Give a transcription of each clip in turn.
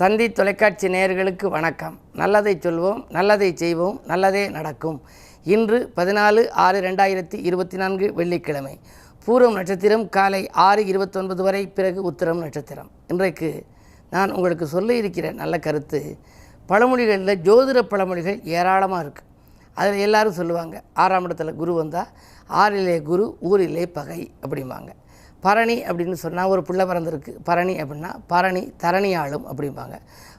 தந்தி தொலைக்காட்சி நேயர்களுக்கு வணக்கம். நல்லதை சொல்வோம் நல்லதை செய்வோம் நல்லதே நடக்கும். இன்று பதினாலு ஆறு ரெண்டாயிரத்தி இருபத்தி நான்கு வெள்ளிக்கிழமை. பூரம் நட்சத்திரம் காலை ஆறு இருபத்தொன்பது வரை பிறகு உத்திரம் நட்சத்திரம். இன்றைக்கு நான் உங்களுக்கு சொல்ல இருக்கிற நல்ல கருத்து பழமொழிகளில் ஜோதிட பழமொழிகள் ஏராளமாக இருக்குது அதில் எல்லாரும் சொல்லுவாங்க ஆறாம் இடத்துல குரு வந்தால் ஆறிலே குரு ஊரிலே பகை அப்படிம்பாங்க. பரணி அப்படின்னு சொன்னால் ஒரு பிள்ளை பிறந்திருக்கு பரணி அப்படின்னா பரணி தரணி ஆளும் அப்படிம்பாங்க.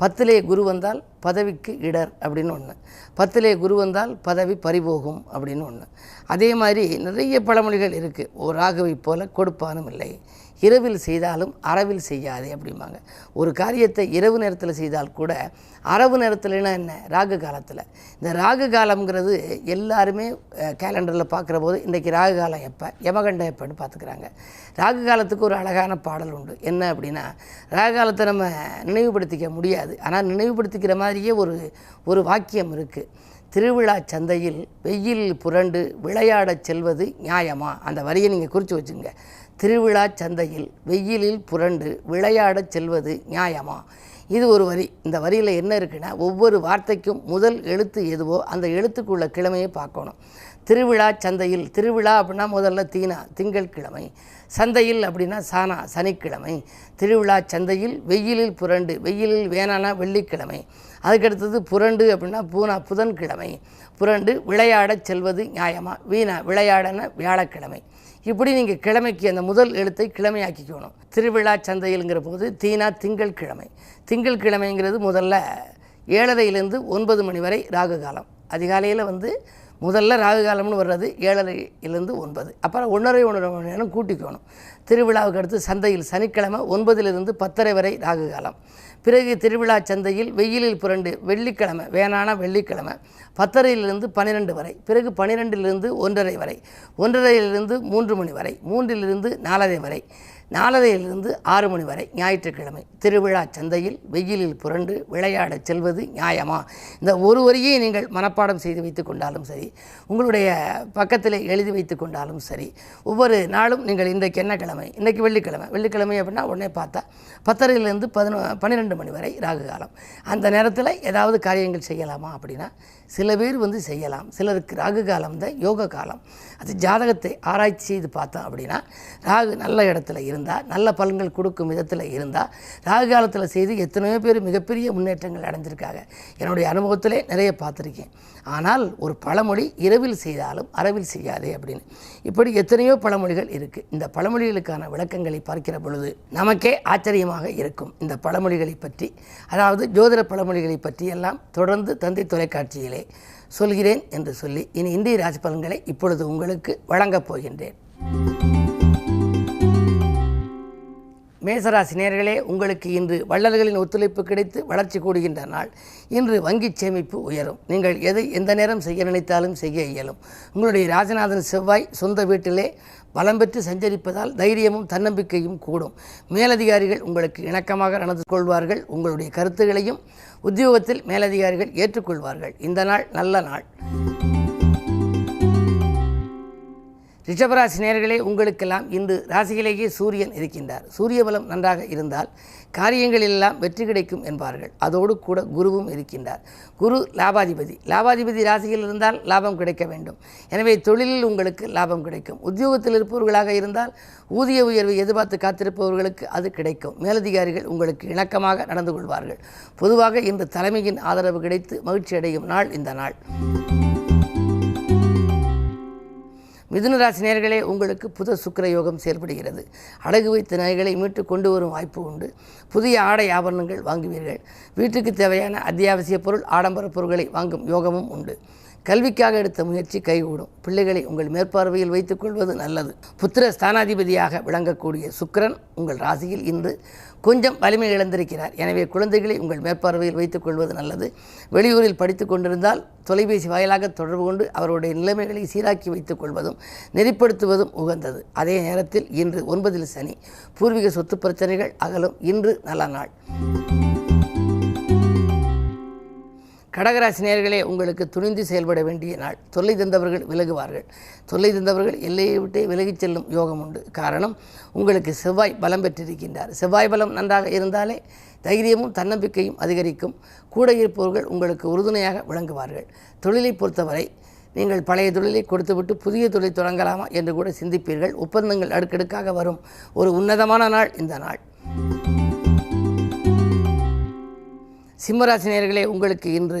பத்திலே குரு வந்தால் பதவிக்கு இடர் அப்படின்னு ஒன்று பத்திலே குரு வந்தால் பதவி பறிபோகும் அப்படின்னு ஒன்று அதே மாதிரி நிறைய பழமொழிகள் இருக்குது ஒரு ராகவை போல கொடுப்பானும் இல்லை இரவில் செய்தாலும் அரவில் செய்யாதே அப்படிம்பாங்க. ஒரு காரியத்தை இரவு நேரத்தில் செய்தால் கூட அரவு நேரத்தில்னா என்ன? ராகு காலத்தில். இந்த ராகு காலம்ங்கிறது எல்லாருமே கேலண்டரில் பார்க்குற போது இன்றைக்கி ராகு காலம் எப்போ? யமகண்டம் எப்போன்னு பார்த்துக்கிறாங்க ராகு காலத்துக்கு ஒரு அழகான பாடல் உண்டு. என்ன அப்படின்னா ராகு காலத்தை நம்ம நினைவுபடுத்திக்க முடியாது. ஆனால் நினைவுபடுத்திக்கிற மாதிரியே ஒரு ஒரு வாக்கியம் இருக்குது திருவிழா சந்தையில் வெயில் புரண்டு விளையாடச் செல்வது நியாயமா? அந்த வரியை நீங்கள் குறித்து வச்சுங்க. திருவிழா சந்தையில் வெயிலில் புரண்டு விளையாடச் செல்வது நியாயமா? இது ஒரு வரி. இந்த வரியில் என்ன இருக்குன்னா ஒவ்வொரு வார்த்தைக்கும் முதல் எழுத்து எதுவோ அந்த எழுத்துக்குள்ள கிழமையை பார்க்கணும். திருவிழா சந்தையில் திருவிழா அப்படின்னா முதல்ல தீனா திங்கள் கிழமை. சந்தையில் அப்படின்னா சானா சனிக்கிழமை. திருவிழா சந்தையில் வெயிலில் புரண்டு வெயிலில் வேணானா வெள்ளிக்கிழமை. அதுக்கடுத்தது புரண்டு அப்படின்னா பூனா புதன்கிழமை. புரண்டு விளையாடச் செல்வது நியாயமாக வீணா விளையாடன வியாழக்கிழமை. இப்படி நீங்கள் கிழமைக்கு அந்த முதல் எழுத்தை கிழமையாக்கிக்கணும். திருவிழா சந்தையில்ங்கிற போது தீனா திங்கள் கிழமை திங்கள் கிழமைங்கிறது முதல்ல ஏழரையிலேருந்து ஒன்பது மணி வரை ராகு காலம் அதிகாலையில் வந்து முதல்ல ராகு காலம்னு வர்றது ஏழரையிலேருந்து ஒன்பது. அப்புறம் ஒன்றரை ஒன்றரை மணி நேரம் கூட்டிக்கணும். திருவிழாவுக்கு அடுத்து சந்தையில் சனிக்கிழமை ஒன்பதிலிருந்து பத்தரை வரை ராகு காலம். பிறகு திருவிழா சந்தையில் வெயிலில் புரண்டு வெள்ளிக்கிழமை வேணான வெள்ளிக்கிழமை பத்தரையிலிருந்து பன்னிரெண்டு வரை பிறகு பன்னிரெண்டிலிருந்து ஒன்றரை வரை ஒன்றரையிலிருந்து மூன்று மணி வரை மூன்றிலிருந்து நாலரை வரை நாலரையிலிருந்து ஆறு மணி வரை ஞாயிற்றுக்கிழமை. திருவிழா சந்தையில் வெயிலில் புரண்டு விளையாடச் செல்வது நியாயமா? இந்த ஒரு வரியை நீங்கள் மனப்பாடம் செய்து வைத்து கொண்டாலும் சரி உங்களுடைய பக்கத்தில் எழுதி வைத்து கொண்டாலும் சரி ஒவ்வொரு நாளும் நீங்கள் இன்றைக்கு என்ன கிழமை? இன்றைக்கு வெள்ளிக்கிழமை. வெள்ளிக்கிழமை அப்படின்னா உடனே பார்த்தா பத்தரையிலேருந்து பதினொ பன்னிரெண்டு மணி வரை ராகு காலம். அந்த நேரத்தில் ஏதாவது காரியங்கள் செய்யலாமா அப்படின்னா சில பேர் வந்து செய்யலாம். சிலருக்கு ராகு காலம் தான் யோக காலம். அது ஜாதகத்தை ஆராய்ச்சி செய்து பார்த்தோம் அப்படின்னா ராகு நல்ல இடத்துல இருந்தால் நல்ல பலன்கள் கொடுக்கும் விதத்தில் இருந்தால் ராகு காலத்தில் செய்து எத்தனையோ பேர் மிகப்பெரிய முன்னேற்றங்கள் அடைஞ்சிருக்காங்க. என்னுடைய அனுபவத்திலே நிறைய பார்த்துருக்கேன். ஆனால் ஒரு பழமொழி இரவில் செய்தாலும் அரவில் செய்யாதே அப்படின்னு. இப்படி எத்தனையோ பழமொழிகள் இருக்குது இந்த பழமொழிகளுக்கான விளக்கங்களை பார்க்கிற பொழுது நமக்கே ஆச்சரியமாக இருக்கும். இந்த பழமொழிகளை பற்றி அதாவது ஜோதிட பழமொழிகளை பற்றி எல்லாம் தொடர்ந்து தந்தை தொலைக்காட்சியிலே சொல்கிறேன் என்று சொல்லி இனி இந்திய ராசி பலன்களை இப்பொழுது உங்களுக்கு வழங்கப் போகின்றேன். மேசராசி நேர்களே உங்களுக்கு இன்று வள்ளல்களின் ஒத்துழைப்பு கிடைத்து வளர்ச்சி கூடுகின்ற நாள். இன்று வங்கி சேமிப்பு உயரும். நீங்கள் எதை எந்த நேரம் செய்ய நினைத்தாலும் செய்ய இயலும். உங்களுடைய ராஜநாதன் செவ்வாய் சொந்த வீட்டிலே பலம் பெற்று சஞ்சரிப்பதால் தைரியமும் தன்னம்பிக்கையும் கூடும். மேலதிகாரிகள் உங்களுக்கு இணக்கமாக நடந்து கொள்வார்கள். உங்களுடைய கருத்துகளையும் உத்தியோகத்தில் மேலதிகாரிகள் ஏற்றுக்கொள்வார்கள். இந்த நாள் நல்ல நாள். ரிஷபராசி நேர்களே உங்களுக்கெல்லாம் இன்று ராசியிலேயே சூரியன் இருக்கின்றார். சூரிய பலம் நன்றாக இருந்தால் காரியங்களெல்லாம் வெற்றி கிடைக்கும் என்பார்கள். அதோடு கூட குருவும் இருக்கின்றார். குரு லாபாதிபதி. லாபாதிபதி ராசியில் இருந்தால் லாபம் கிடைக்க வேண்டும். எனவே தொழிலில் உங்களுக்கு லாபம் கிடைக்கும். உத்தியோகத்தில் இருப்பவர்களாக இருந்தால் ஊதிய உயர்வை எதிர்பார்த்து காத்திருப்பவர்களுக்கு அது கிடைக்கும். மேலதிகாரிகள் உங்களுக்கு இணக்கமாக நடந்து கொள்வார்கள். பொதுவாக இன்று தலைமையின் ஆதரவு கிடைத்து மகிழ்ச்சி அடையும் நாள் இந்த நாள். மிதுனராசி நேர்களே உங்களுக்கு புத சுக்கர யோகம் செயல்படுகிறது. அடகு வைத்த நகைகளை மீட்டு கொண்டு வரும் வாய்ப்பு உண்டு. புதிய ஆடை ஆபரணங்கள் வாங்குவீர்கள். வீட்டுக்கு தேவையான அத்தியாவசிய பொருள் ஆடம்பர பொருட்களை வாங்கும் யோகமும் உண்டு. கல்விக்காக எடுத்த முயற்சி கைகூடும். பிள்ளைகளை உங்கள் மேற்பார்வையில் வைத்துக் கொள்வது நல்லது. புத்திர ஸ்தானாதிபதியாக விளங்கக்கூடிய சுக்கரன் உங்கள் ராசியில் இன்று கொஞ்சம் வலிமை இழந்திருக்கிறார். எனவே குழந்தைகளை உங்கள் மேற்பார்வையில் வைத்துக் கொள்வது நல்லது. வெளியூரில் படித்து கொண்டிருந்தால் தொலைபேசி வாயிலாக தொடர்பு கொண்டு அவருடைய நிலைமைகளை சீராக்கி வைத்துக் கொள்வதும் நெறிப்படுத்துவதும் உகந்தது. அதே நேரத்தில் இன்று ஒன்பதில் சனி. பூர்வீக சொத்து பிரச்சனைகள் அகலும். இன்று நல்ல நாள். கடகராசி நேர்களே உங்களுக்கு துணிந்து செயல்பட வேண்டிய நாள். தொல்லை தந்தவர்கள் விலகுவார்கள். தொல்லை தந்தவர்கள் எல்லையை விட்டே விலகிச் செல்லும் யோகம் உண்டு. காரணம் உங்களுக்கு செவ்வாய் பலம் பெற்றிருக்கின்றார். செவ்வாய் பலம் நன்றாக இருந்தாலே தைரியமும் தன்னம்பிக்கையும் அதிகரிக்கும். கூட இருப்பவர்கள் உங்களுக்கு உறுதுணையாக விளங்குவார்கள். தொழிலை பொறுத்தவரை நீங்கள் பழைய தொழிலை கொடுத்துவிட்டு புதிய தொழில் தொடங்கலாமா என்று கூட சிந்திப்பீர்கள். ஒப்பந்தங்கள் அடுக்கடுக்காக வரும். ஒரு உன்னதமான நாள் இந்த நாள். சிம்மராசினியர்களே உங்களுக்கு இன்று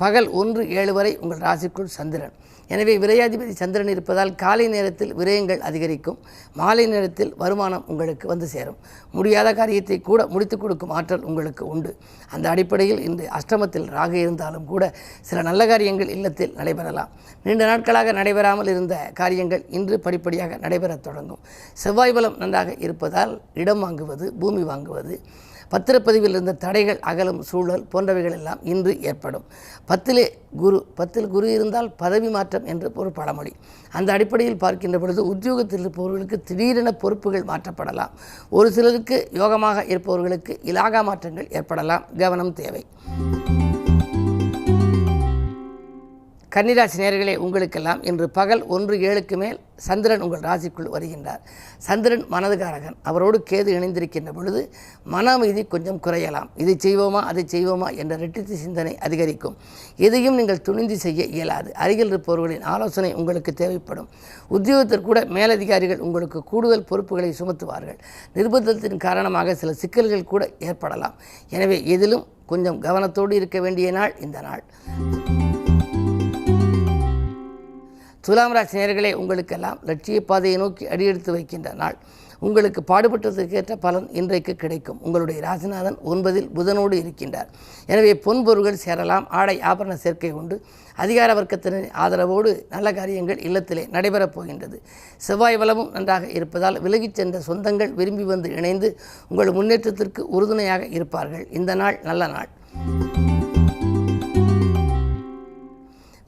பகல் ஒன்று ஏழு வரை உங்கள் ராசிக்குள் சந்திரன். எனவே விரையாதிபதி சந்திரன் இருப்பதால் காலை நேரத்தில் விரயங்கள் அதிகரிக்கும். மாலை நேரத்தில் வருமானம் உங்களுக்கு வந்து சேரும். முடியாத காரியத்தை கூட முடித்துக் கொடுக்கும் ஆற்றல் உங்களுக்கு உண்டு. அந்த அடிப்படையில் இன்று அஷ்டமத்தில் ராக இருந்தாலும் கூட சில நல்ல காரியங்கள் இல்லத்தில் நடைபெறலாம். நீண்ட நாட்களாக நடைபெறாமல் இருந்த காரியங்கள் இன்று படிப்படியாக நடைபெறத் தொடங்கும். செவ்வாய் பலம் நன்றாக இருப்பதால் இடம் வாங்குவது பூமி வாங்குவது பத்திரப்பதிவில் இருந்த தடைகள் அகலும் சூழல் போன்றவைகள் எல்லாம் இன்று ஏற்படும். பத்திலே குரு பத்தில் குரு இருந்தால் பதவி மாற்றம் என்று ஒரு பழமொழி. அந்த அடிப்படையில் பார்க்கின்ற பொழுது உத்தியோகத்தில் இருப்பவர்களுக்கு திடீரென பொறுப்புகள் மாற்றப்படலாம். ஒரு சிலருக்கு யோகமாக இருப்பவர்களுக்கு இலாகா மாற்றங்கள் ஏற்படலாம். கவனம் தேவை. கன்னிராசி நேர்களே உங்களுக்கெல்லாம் இன்று பகல் ஒன்று ஏழுக்கு மேல் சந்திரன் உங்கள் ராசிக்குள் வருகின்றார். சந்திரன் மனதுகாரகன். அவரோடு கேது இணைந்திருக்கின்ற பொழுது மன அமைதி கொஞ்சம் குறையலாம். இதை செய்வோமா அதை செய்வோமா என்ற ரெட்டித்து சிந்தனை அதிகரிக்கும். எதையும் நீங்கள் துணிந்து செய்ய இயலாது. அருகில் இருப்பவர்களின் ஆலோசனை உங்களுக்கு தேவைப்படும். உத்தியோகத்தில் கூட மேலதிகாரிகள் உங்களுக்கு கூடுதல் பொறுப்புகளை சுமத்துவார்கள். நிர்பந்தத்தின் காரணமாக சில சிக்கல்கள் கூட ஏற்படலாம். எனவே எதிலும் கொஞ்சம் கவனத்தோடு இருக்க வேண்டிய நாள் இந்த நாள். துலாம் ராசி நேர்களே உங்களுக்கெல்லாம் லட்சிய பாதையை நோக்கி அடியெடுத்து வைக்கின்ற நாள். உங்களுக்கு பாடுபட்டதற்கேற்ற பலன் இன்றைக்கு கிடைக்கும். உங்களுடைய ராசிநாதன் ஒன்பதில் புதனோடு இருக்கின்றார். எனவே பொன்பொருள்கள் சேரலாம். ஆடை ஆபரண சேர்க்கை உண்டு. அதிகார வர்க்கத்தினரின் ஆதரவோடு நல்ல காரியங்கள் இல்லத்திலே நடைபெறப் போகின்றது. செவ்வாய் வளமும் நன்றாக இருப்பதால் விலகிச் சென்ற சொந்தங்கள் விரும்பி வந்து இணைந்து உங்கள் முன்னேற்றத்திற்கு உறுதுணையாக இருப்பார்கள். இந்த நாள் நல்ல நாள்.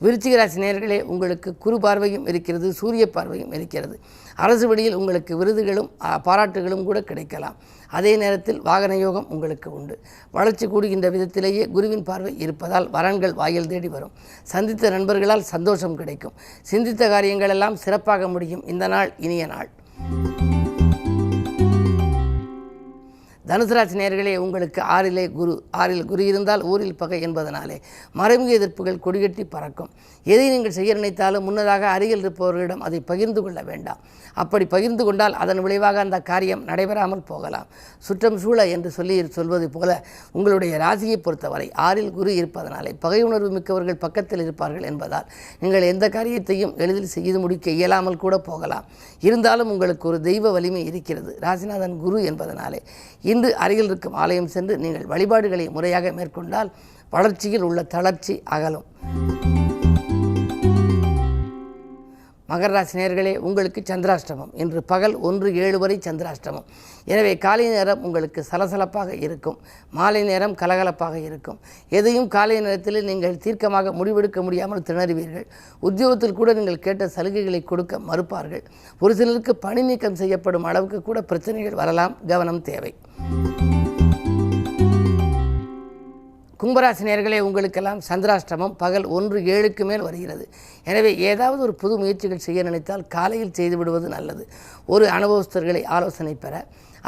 விருச்சிக ராசி நேர்களே உங்களுக்கு குறு பார்வையும் இருக்கிறது சூரிய பார்வையும் இருக்கிறது. அரசு வழியில் உங்களுக்கு விருதுகளும் பாராட்டுகளும் கூட கிடைக்கலாம். அதே நேரத்தில் வாகன யோகம் உங்களுக்கு உண்டு. வளர்ச்சி கூடுகின்ற விதத்திலேயே குருவின் பார்வை இருப்பதால் வரன்கள் வாயில் தேடி வரும். சந்தித்த நண்பர்களால் சந்தோஷம் கிடைக்கும். சிந்தித்த காரியங்கள் எல்லாம் சிறப்பாக முடியும். இந்த நாள் இனிய நாள். தனுசராசி நேர்களே உங்களுக்கு ஆறிலே குரு ஆறில் குரு இருந்தால் ஊரில் பகை என்பதனாலே மறைமுக எதிர்ப்புகள் கொடிகட்டி பறக்கும். எதை நீங்கள் செய்ய நினைத்தாலும் முன்னதாக அருகில் இருப்பவர்களிடம் அதை பகிர்ந்து கொள்ள வேண்டாம். அப்படி பகிர்ந்து கொண்டால் அதன் விளைவாக அந்த காரியம் நடைபெறாமல் போகலாம். சுற்றம் சூழ என்று சொல்லி சொல்வது போல உங்களுடைய ராசியை பொறுத்தவரை ஆறில் குரு இருப்பதனாலே பகை உணர்வு மிக்கவர்கள் பக்கத்தில் இருப்பார்கள் என்பதால் நீங்கள் எந்த காரியத்தையும் எளிதில் செய்து முடிக்க இயலாமல் கூட போகலாம். இருந்தாலும் உங்களுக்கு ஒரு தெய்வ வலிமை இருக்கிறது. ராசிநாதன் குரு என்பதனாலே இன்று அருகில் இருக்கும் ஆலயம் சென்று நீங்கள் வழிபாடுகளை முறையாக மேற்கொண்டால் வளர்ச்சியில் உள்ள தளர்ச்சி அகலும். மகர ராசி நேர்களே உங்களுக்கு சந்திராஷ்டமம். இன்று பகல் ஒன்று ஏழு வரை சந்திராஷ்டமம். எனவே காலை நேரம் உங்களுக்கு சலசலப்பாக இருக்கும். மாலை நேரம் கலகலப்பாக இருக்கும். எதையும் காலை நேரத்தில் நீங்கள் தீர்க்கமாக முடிவெடுக்க முடியாமல் திணறுவீர்கள். உத்தியோகத்தில் கூட நீங்கள் கேட்ட சலுகைகளை கொடுக்க மறுப்பார்கள். ஒரு சிலருக்கு பணி நீக்கம் செய்யப்படும் அளவுக்கு கூட பிரச்சனைகள் வரலாம். கவனம் தேவை. கும்பராசி நேர்களே உங்களுக்கெல்லாம் சந்திராஷ்டமம் பகல் ஒன்று ஏழுக்கு மேல் வருகிறது. எனவே ஏதாவது ஒரு புது முயற்சிகள் செய்ய நினைத்தால் காலையில் செய்து விடுவது நல்லது. ஒரு அனுபவஸ்தர்களை ஆலோசனை பெற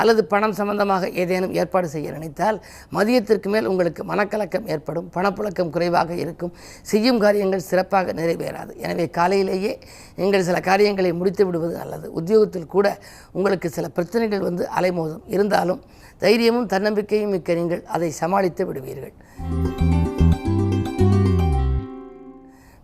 அல்லது பணம் சம்பந்தமாக ஏதேனும் ஏற்பாடு செய்ய நினைத்தால் மதியத்திற்கு மேல் உங்களுக்கு மனக்கலக்கம் ஏற்படும் பணப்புழக்கம் குறைவாக இருக்கும் செய்யும் காரியங்கள் சிறப்பாக நிறைவேறாது. எனவே காலையிலேயே நீங்கள் சில காரியங்களை முடித்து விடுவது நல்லது. உத்தியோகத்தில் கூட உங்களுக்கு சில பிரச்சனைகள் வந்து அலைமோதும். இருந்தாலும் தைரியமும் தன்னம்பிக்கையும் மிக்க நீங்கள் அதை சமாளித்து விடுவீர்கள்.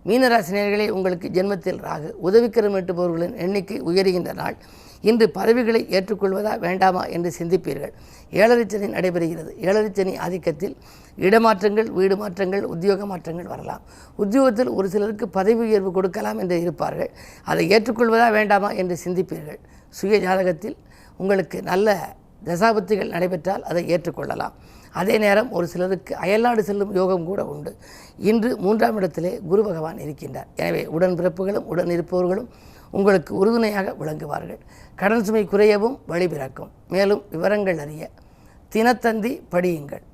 மீனராசினியர்களே உங்களுக்கு ஜென்மத்தில் ராகு உதவிக்கரம் எட்டுபவர்களின் எண்ணிக்கை உயருகின்ற நாள். இன்று பதவிகளை ஏற்றுக்கொள்வதா வேண்டாமா என்று சிந்திப்பீர்கள். ஏழரைச்சனி நடைபெறுகிறது. ஏழரைச்சனி ஆதிக்கத்தில் இடமாற்றங்கள் வீடு மாற்றங்கள் உத்தியோக மாற்றங்கள் வரலாம். உத்தியோகத்தில் ஒரு சிலருக்கு பதவி உயர்வு கொடுக்கலாம் என்று இருப்பார்கள். அதை ஏற்றுக்கொள்வதா வேண்டாமா என்று சிந்திப்பீர்கள். சுய ஜாதகத்தில் உங்களுக்கு நல்ல தசாபத்திகள் நடைபெற்றால் அதை ஏற்றுக்கொள்ளலாம். அதே நேரம் ஒரு சிலருக்கு அயல்நாடு செல்லும் யோகம் கூட உண்டு. இன்று மூன்றாம் இடத்திலே குரு பகவான் இருக்கின்றார். எனவே உடன் பிறப்புகளும் உடன் இருப்பவர்களும் உங்களுக்கு உறுதுணையாக விளங்குவார்கள். கடன் சுமை குறையவும் வழி பிறக்கும். மேலும் விவரங்கள் அறிய தினத்தந்தி படியுங்கள்.